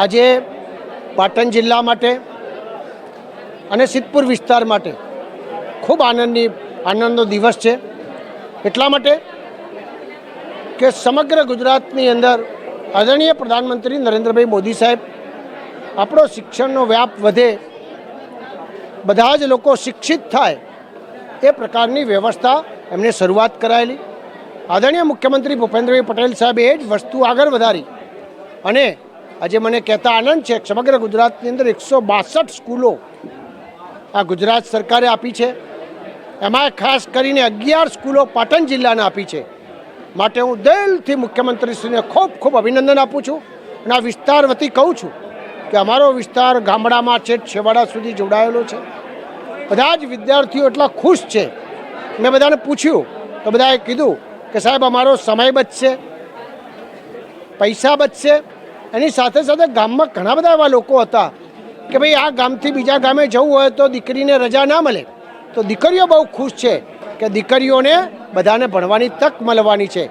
આજે પાટણ જિલ્લા માટે અને સિદ્ધપુર વિસ્તાર માટે ખૂબ આનંદની, આનંદનો દિવસ છે. એટલા માટે કે સમગ્ર ગુજરાતની અંદર આદરણીય પ્રધાનમંત્રી નરેન્દ્રભાઈ મોદી સાહેબ, આપણો શિક્ષણનો વ્યાપ વધે, બધા જ લોકો શિક્ષિત થાય એ પ્રકારની વ્યવસ્થા એમને શરૂઆત કરાયેલી. આદરણીય મુખ્યમંત્રી ભૂપેન્દ્રભાઈ પટેલ સાહેબે એ જ વસ્તુ આગળ વધારી અને આજે મને કહેતા આનંદ છે સમગ્ર ગુજરાતની અંદર એકસો બાસઠ સ્કૂલો આ ગુજરાત સરકારે આપી છે. એમાં ખાસ કરીને અગિયાર સ્કૂલો પાટણ જિલ્લાને આપી છે. માટે હું દિલથી મુખ્યમંત્રીશ્રીને ખૂબ ખૂબ અભિનંદન આપું છું અને આ વિસ્તાર વતી કહું છું કે અમારો વિસ્તાર ગામડામાં છેક છેવાડા સુધી જોડાયેલો છે. બધા જ વિદ્યાર્થીઓ એટલા ખુશ છે. મેં બધાને પૂછ્યું, તો બધાએ કીધું કે સાહેબ, અમારો સમય બચશે, પૈસા બચશે એની સાથે સાથે ગામમાં ઘણા બધા એવા લોકો હતા કે ભાઈ આ ગામથી બીજા ગામે જવું હોય તો દીકરીને રજા ના મળે. તો દીકરીઓ બહુ ખુશ છે કે દીકરીઓને બધાને ભણવાની તક મળવાની છે.